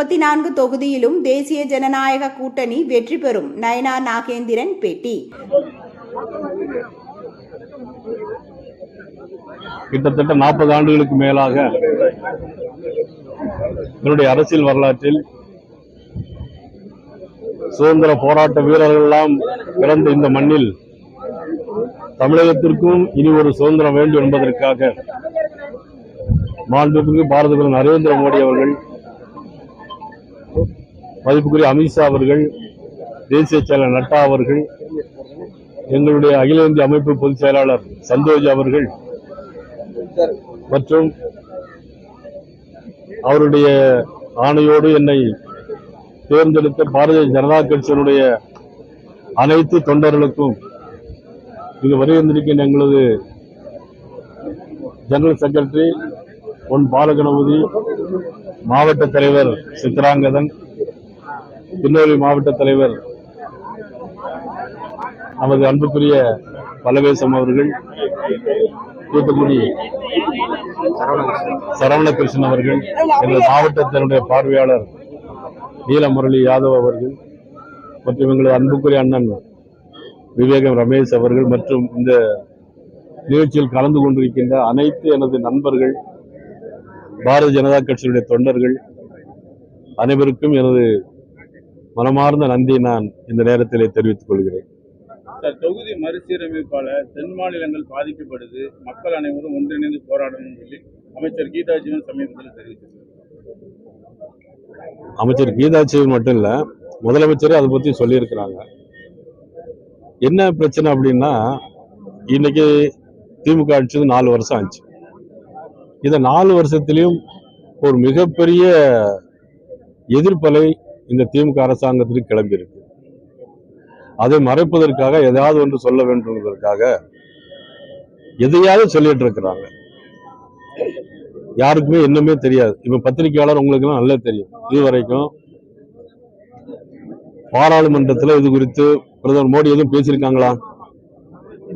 முப்பத்தி நான்கு தொகுதியிலும் தேசிய ஜனநாயக கூட்டணி வெற்றி பெறும். நயனா நாகேந்திரன் பேட்டி. கிட்டத்தட்ட நாற்பது ஆண்டுகளுக்கு மேலாக என்னுடைய அரசியல் வரலாற்றில் சுதந்திர போராட்ட வீரர்கள் எல்லாம் பிறந்த இந்த மண்ணில் தமிழகத்திற்கும் இனி ஒரு சுதந்திரம் வேண்டும் என்பதற்காக மாண்புமிகு பாரத பிரதமர் நரேந்திர மோடி அவர்கள் மதிப்புக்குரிய அமித்ஷா அவர்கள் தேசிய செயலர் நட்டா அவர்கள் எங்களுடைய அகில இந்திய அமைப்பு பொதுச் செயலாளர் சந்தோஷ் அவர்கள் மற்றும் அவருடைய ஆணையோடு என்னை தேர்ந்தெடுத்த பாரதிய ஜனதா கட்சியினுடைய அனைத்து தொண்டர்களுக்கும் இது வருகின்றிருக்கின்ற எங்களது ஜெனரல் செக்ரட்டரி பொன் பாலகணபதி மாவட்ட தலைவர் சித்ராங்கதன் திருநெல்வேலி மாவட்ட தலைவர் நமது அன்புக்குரிய பலவேசம் அவர்கள் தூத்துக்குடி சரவணகிருஷ்ணன் அவர்கள் எங்கள் மாவட்டத்தினுடைய பார்வையாளர் நீலமுரளி யாதவ் அவர்கள் மற்றும் எங்களது அன்புக்குரிய அண்ணன் விவேகம் ரமேஷ் அவர்கள் மற்றும் இந்த நிகழ்ச்சியில் கலந்து கொண்டிருக்கின்ற அனைத்து எனது நண்பர்கள் பாரதிய ஜனதா கட்சியினுடைய தொண்டர்கள் அனைவருக்கும் எனது மனமார்ந்த நன்றியை நான் இந்த நேரத்திலே தெரிவித்துக் கொள்கிறேன். தொகுதி மறுசீரமைப்பால தென் மாநிலங்கள் பாதிக்கப்படுது. மக்கள் அனைவரும் ஒன்றிணைந்து போராடணும்னு சொல்லி அமைச்சர் கீதா ஜீவன் சமீபத்தில் தெரிவித்தார். அமைச்சர் கீதாட்சியன் மட்டும் இல்ல முதலமைச்சரே அதை பத்தி சொல்லியிருக்கிறாங்க. என்ன பிரச்சனை அப்படின்னா இன்னைக்கு திமுக ஆட்சி நாலு வருஷம் ஆச்சு. இந்த நாலு வருஷத்திலையும் ஒரு மிகப்பெரிய எதிர்ப்பலை இந்த திமுக அரசாங்கத்திற்கு கிளம்பியிருக்கு. அதை மறைப்பதற்காக ஏதாவது ஒன்று சொல்ல வேண்டும் என்பதற்காக எதையாவது சொல்லிட்டு இருக்கிறாங்க. யாருக்குமே என்னமே தெரியாது. இப்ப பத்திரிகையாளர் உங்களுக்கு எல்லாம் நல்லா தெரியும். இது வரைக்கும் பாராளுமன்றத்துல இது குறித்து பிரதமர் மோடி எதுவும் பேசியிருக்காங்களா?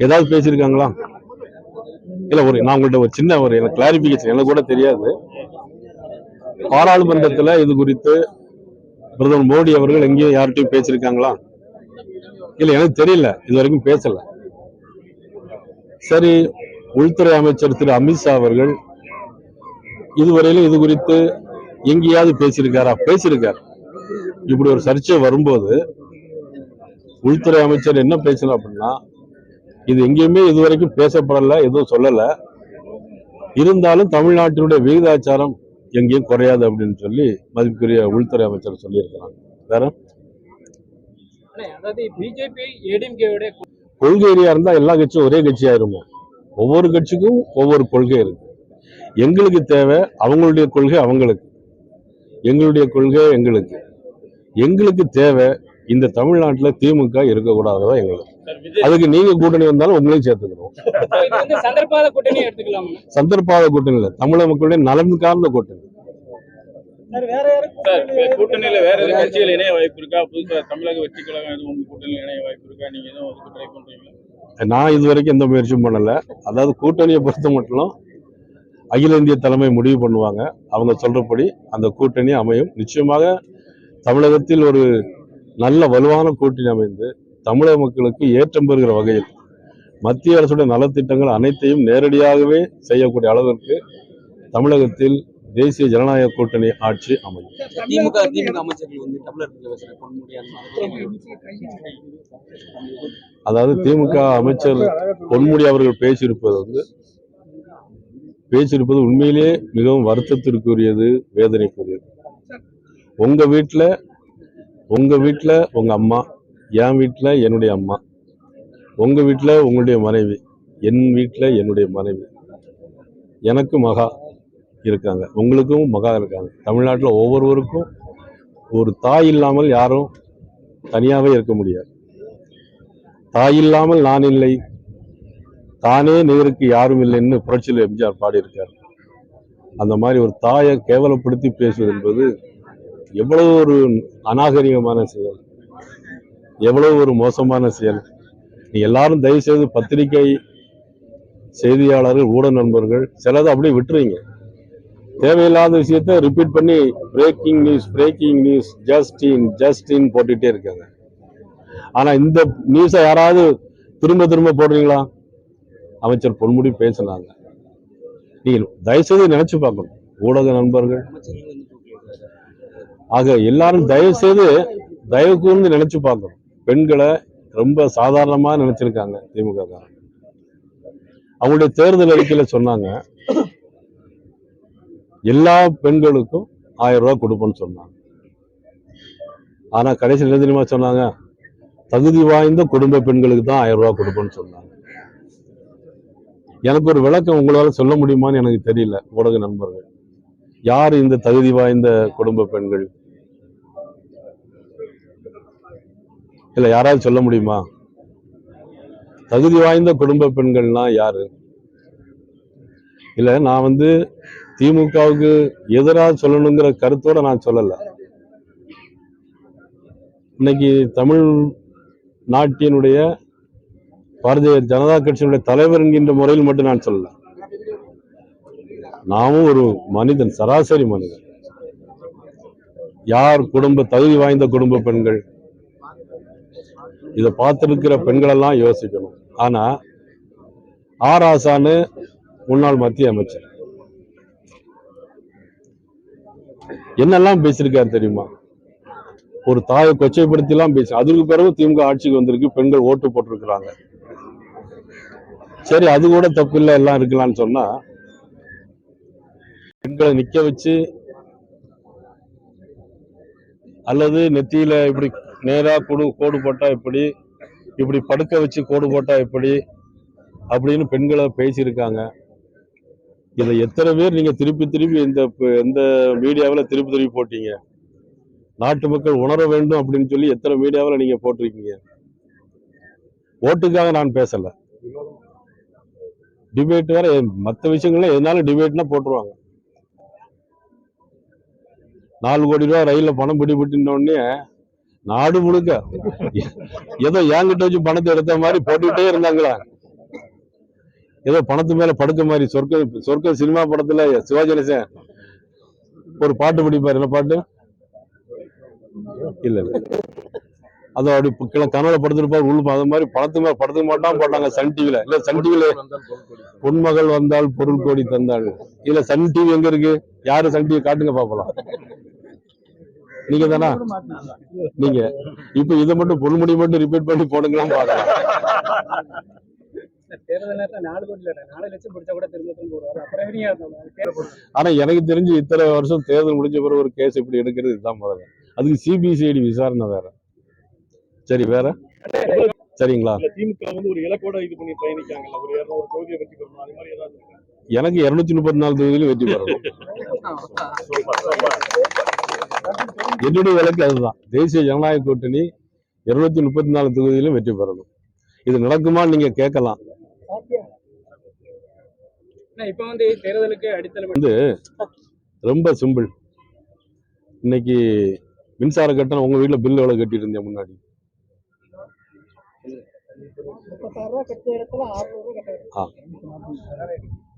ஏதாவது பேசியிருக்காங்களா? இல்ல ஒரு நான் உங்கள்ட்ட ஒரு சின்ன ஒரு எனக்கு கிளாரிபிகேஷன் எனக்கு கூட தெரியாது. பாராளுமன்றத்துல இது குறித்து பிரதமர் மோடி அவர்கள் எங்கேயும் யார்கிட்டயும் பேசியிருக்காங்களா? இல்ல எனக்கு தெரியல. இது வரைக்கும் பேசல. சரி உள்துறை அமைச்சர் திரு அமித்ஷா அவர்கள் இதுவரையிலும் இது குறித்து எங்கேயாவது பேசியிருக்காரா? பேசியிருக்கார். இப்படி ஒரு சர்ச்சை வரும்போது உள்துறை அமைச்சர் என்ன பேசணும் அப்படின்னா இது எங்கேயுமே இதுவரைக்கும் பேசப்படல எதுவும் சொல்லல. இருந்தாலும் தமிழ்நாட்டினுடைய விகிதாச்சாரம் எங்கேயும் குறையாது அப்படின்னு சொல்லி மதிப்புக்குரிய உள்துறை அமைச்சர் சொல்லியிருக்கிறாங்க. வேற? அதாவது பிஜேபி ஏடிஎம்கேவுடைய கொள்கை ரீதியா இருந்தா எல்லா கட்சியும் ஒரே கட்சியாயிருமே ஒவ்வொரு கட்சிக்கும் ஒவ்வொரு கொள்கை இருக்கு. எங்களுக்கு தேவை அவங்களுடைய கொள்கை அவங்களுக்கு. எங்களுடைய கொள்கை எங்களுக்கு. எங்களுக்கு தேவை இந்த தமிழ்நாட்டுல திமுக இருக்கக்கூடாததான் எங்களுக்கு. அதுக்கு நீங்க கூட்டணி வந்தாலும் உங்களையும் வந்து சந்தர்ப்பாத கூட்டணி எடுத்துக்கலாம்? சந்தர்ப்பாத கூட்டணி இல்லை. தமிழக மக்களுடைய நலன் சார்ந்த கூட்டணி. சார் கூட்டணியில வேற எதுவும் கட்சிகள் இணைய வாய்ப்பு இருக்கா? புதுசா தமிழக வெற்றி கழகம் எதுவும் உங்க கூட்டணியில் இணைய வாய்ப்பு இருக்கா? நீங்க எதுவும் அதுக்கு ட்ரை பண்றீங்களா? நான் இது வரைக்கும் எந்த முயற்சியும் பண்ணல. அதாவது கூட்டணியை பொறுத்த மட்டும் அகில இந்திய தலைமை முடிவு பண்ணுவாங்க. அவங்க சொல்றபடி அந்த கூட்டணி அமையும். நிச்சயமாக தமிழகத்தில் ஒரு நல்ல வலுவான கூட்டணி அமைந்து தமிழக மக்களுக்கு ஏற்றம் பெறுகிற வகையில் மத்திய அரசுடைய நலத்திட்டங்கள் அனைத்தையும் நேரடியாகவே செய்யக்கூடிய அளவிற்கு தமிழகத்தில் தேசிய ஜனநாயக கூட்டணி ஆட்சி அமையும். திமுக திமுக அமைச்சர்கள் வந்து தமிழர் பேசுற பொன்முடி அதாவது திமுக அமைச்சர் பொன்முடி அவர்கள் பேசியிருப்பது வந்து பேசியிருப்பது உண்மையிலேயே மிகவும் வருத்தத்திற்குரியது வேதனைக்குரியது. உங்க வீட்டுல உங்க வீட்டுல உங்க அம்மா என் வீட்டில் என்னுடைய அம்மா. உங்கள் வீட்டில் உங்களுடைய மனைவி. என் வீட்டில் என்னுடைய மனைவி. எனக்கு மகா இருக்காங்க. உங்களுக்கும் மகா இருக்காங்க. தமிழ்நாட்டில் ஒவ்வொருவருக்கும் ஒரு தாய் இல்லாமல் யாரும் தனியாகவே இருக்க முடியாது. தாய் இல்லாமல் நான் இல்லை. தானே நேருக்கு யாரும் இல்லைன்னு புரட்சியில் எம்ஜிஆர் பாடியிருக்கார். அந்த மாதிரி ஒரு தாயை கேவலப்படுத்தி பேசுவது என்பது எவ்வளவு ஒரு அநாகரிகமான செயல். எவ்வளவு ஒரு மோசமான செயல். நீ எல்லாரும் தயவு செய்து பத்திரிகை செய்தியாளர்கள் ஊடக நண்பர்கள் சிலதை அப்படியே விட்டுறீங்க தேவையில்லாத விஷயத்த ரிப்பீட் பண்ணி breaking news breaking news just in just in போட்டுட்டே இருக்காங்க. ஆனால் இந்த நியூஸை யாராவது திரும்ப திரும்ப போடுறீங்களா? அமைச்சர் பொன்முடி பேசினாங்க. நீங்க தயவுசெய்து நினைச்சு பார்க்கணும். ஊடக நண்பர்கள். ஆக எல்லாரும் தயவு செய்து தயவு கூர்ந்து நினைச்சு பார்க்கணும். பெண்களை ரொம்ப சாதாரணமாக நினைச்சிருக்காங்க திமுக காரங்க. அவங்களுடைய தேர்தல் அறிக்கையில் சொன்னாங்க எல்லா பெண்களுக்கும் ஆயிரம் ரூபா கொடுப்போம்னு சொன்னாங்க. ஆனா கடைசி என்ன சொன்னாங்க? தகுதி வாய்ந்த குடும்ப பெண்களுக்கு தான் ஆயிரம் ரூபாய் கொடுப்போம்னு சொன்னாங்க. எனக்கு ஒரு விளக்கம் உங்களால சொல்ல முடியுமான்னு எனக்கு தெரியல ஊடக நண்பர்கள். யார் இந்த தகுதி வாய்ந்த குடும்ப பெண்கள்? இல்ல யாராவது சொல்ல முடியுமா? தகுதி வாய்ந்த குடும்ப பெண்கள்னா யாரு? இல்ல நான் வந்து திமுகவுக்கு எதிராக சொல்லணுங்கிற கருத்தோட நான் சொல்லலை. இன்னைக்கு தமிழ் நாட்டினுடைய பாரதிய ஜனதா கட்சியினுடைய தலைவர் என்கின்ற முறையில் மட்டும் நான் சொல்லல. நாமும் ஒரு மனிதன் சராசரி மனிதன். யார் குடும்ப தகுதி வாய்ந்த குடும்ப பெண்கள் இதை பார்த்துருக்கிற பெண்களெல்லாம் யோசிக்கணும். ஆனா ஆர் ஆசானு முன்னாள் மத்திய அமைச்சர். என்னெல்லாம் பேசியிருக்காரு தெரியுமா? ஒரு தாயை கொச்சைப்படுத்திலாம் பேசி அதுக்கு பிறகு திமுக ஆட்சிக்கு வந்திருக்கு பெண்கள் ஓட்டு போட்டிருக்கிறாங்க. சரி அது கூட தப்பு இல்லை எல்லாம் இருக்கலாம்னு சொன்னா பெண்களை நிக்க வச்சு அல்லது நெத்தியில இப்படி நேராக கொடு கோடு போட்டால் எப்படி? இப்படி படுக்க வச்சு கோடு போட்டால் எப்படி? அப்படின்னு பெண்களை பேசியிருக்காங்க. இதை எத்தனை பேர் நீங்கள் திருப்பி திருப்பி இந்த எந்த இந்த மீடியாவில் திருப்பி திருப்பி போட்டீங்க? நாட்டு மக்கள் உணர வேண்டும் அப்படின்னு சொல்லி எத்தனை மீடியாவில் நீங்கள் போட்டிருக்கீங்க? ஓட்டுக்காக நான் பேசலை. டிபேட் வேற மற்ற விஷயங்கள்ல எதனாலும் டிபேட்னா போட்டுருவாங்க. நாலு கோடி ரூபா ரயிலில் பணம் பிடிபட்டுன நாடு முழுக்க. ஏதோ என்கிட்ட வச்சு பணத்தை எடுத்த மாதிரி போட்டுக்கிட்டே இருந்தாங்களா? ஏதோ பணத்து மேல படுக்க மாதிரி சொர்க்க சொர்க்க சினிமா படத்துல சிவாஜி ஒரு பாட்டு படிப்பாரு. என்ன பாட்டு? இல்ல இல்ல. அதோ அப்படி பு- கனவுல படுத்துருப்பாரு. உள்ள அது மாதிரி பணத்து மேல படுத்துக்க மாட்டான் போட்டாங்க சன் டிவில இல்ல சன் டிவில பொன்மகள் வந்தால் பொருள் கோடி தந்தாள். இல்ல சன் டிவி எங்க இருக்கு? யாரு சன் டிவி காட்டுங்க பாப்பலாம் நீங்க தானா? நீங்க. இப்ப இதை மட்டும் பொன்முடி மட்டும் ரிப்பீட் பண்ணி போடுங்களாம் பாக்கலாம்? ஆனா எனக்கு தெரிஞ்சு இத்தனை வருஷம் தேர்தல் முடிஞ்ச பிறகு ஒரு கேஸ் இப்படி எடுக்கிறது இதுதான் முதல்ல. அதுக்கு சிபிசிஐடி விசாரணை வேற. சரி வேற? சரிங்களா? திமுக வந்து ஒரு இலக்கோட இது பண்ணி பயணிக்காங்கல்ல ஒரு இருநூறு தொகுதியை வெற்றி பெறணும். அது மாதிரி ஏதாவது இருக்கா? எனக்கு இருநூத்தி முப்பத்தி நாலு தொகுதியிலும் வெற்றி பெறணும். என்னுடைய விலக்கு அதுதான். தேசிய ஜனநாயக கூட்டணி இருநூத்தி முப்பத்தி நாலு தொகுதியிலும் வெற்றி பெறணும். இது நடக்குமான்னு நீங்க கேட்கலாம். வந்து ரொம்ப சிம்பிள். இன்னைக்கு மின்சார கட்டணம் உங்க வீட்ல பில் எவ்வளவு கட்டிட்டு இருந்தீங்க முன்னாடி.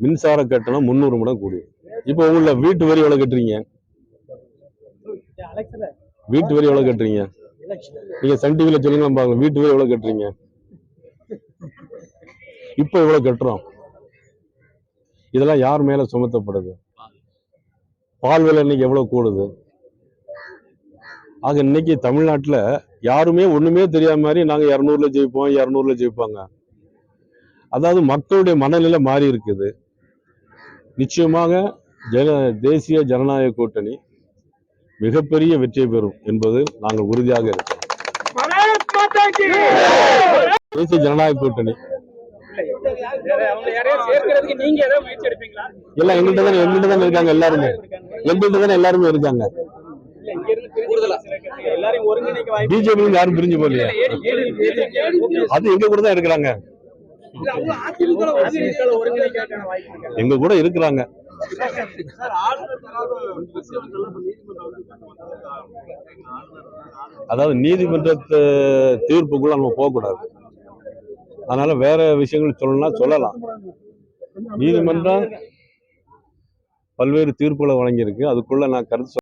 மின்சார கட்டணம் முந்நூறு மடங்கு கூடி இப்போ உங்கள வீட்டு வரி எவ்வளவு கட்டுறீங்க? வீட்டு வரி எவ்வளவு கட்டுறீங்க? நீங்க சன் டிவில சொல்லுங்க பாருங்க வீட்டு வரி எவ்வளவு கட்டுறீங்க? இப்போ எவ்வளவு கட்டுறோம்? இதெல்லாம் யார் மேல சுமத்தப்படுது? பால் விலை இன்னைக்கு எவ்வளவு கூடுது? ஆக இன்னைக்கு தமிழ்நாட்டுல யாருமே ஒண்ணுமே தெரியாத மாதிரி நாங்க இரநூறுல ஜெயிப்போம் இரநூறுல ஜெயிப்பாங்க. அதாவது மக்களுடைய மனநிலை மாறி இருக்குது. நிச்சயமாக ஜன தேசிய ஜனநாயக கூட்டணி மிகப்பெரிய வெற்றியை பெறும் என்பது நாங்கள் உறுதியாக இருக்கிறோம். தேசிய ஜனநாயக கூட்டணி. இல்ல எல்லாம் எங்கள்கிட்ட தானே எங்கள்கிட்ட தான் இருக்காங்க எல்லாருமே. எங்கள்கிட்ட தான் எல்லாருமே இருக்காங்க. பிஜேபி யாரும் பிரிஞ்சு போகலையா. அது எங்க கூட தான் இருக்கிறாங்க. எங்க கூட இருக்கிறாங்க. அதாவது நீதிமன்றத்து தீர்ப்புக்குள்ள நம்ம போகக்கூடாது. அதனால வேற விஷயங்கள் சொல்லணும்னா சொல்லலாம். நீதிமன்றம் பல்வேறு தீர்ப்புகளை வழங்கியிருக்கு. அதுக்குள்ள நான் கருத்து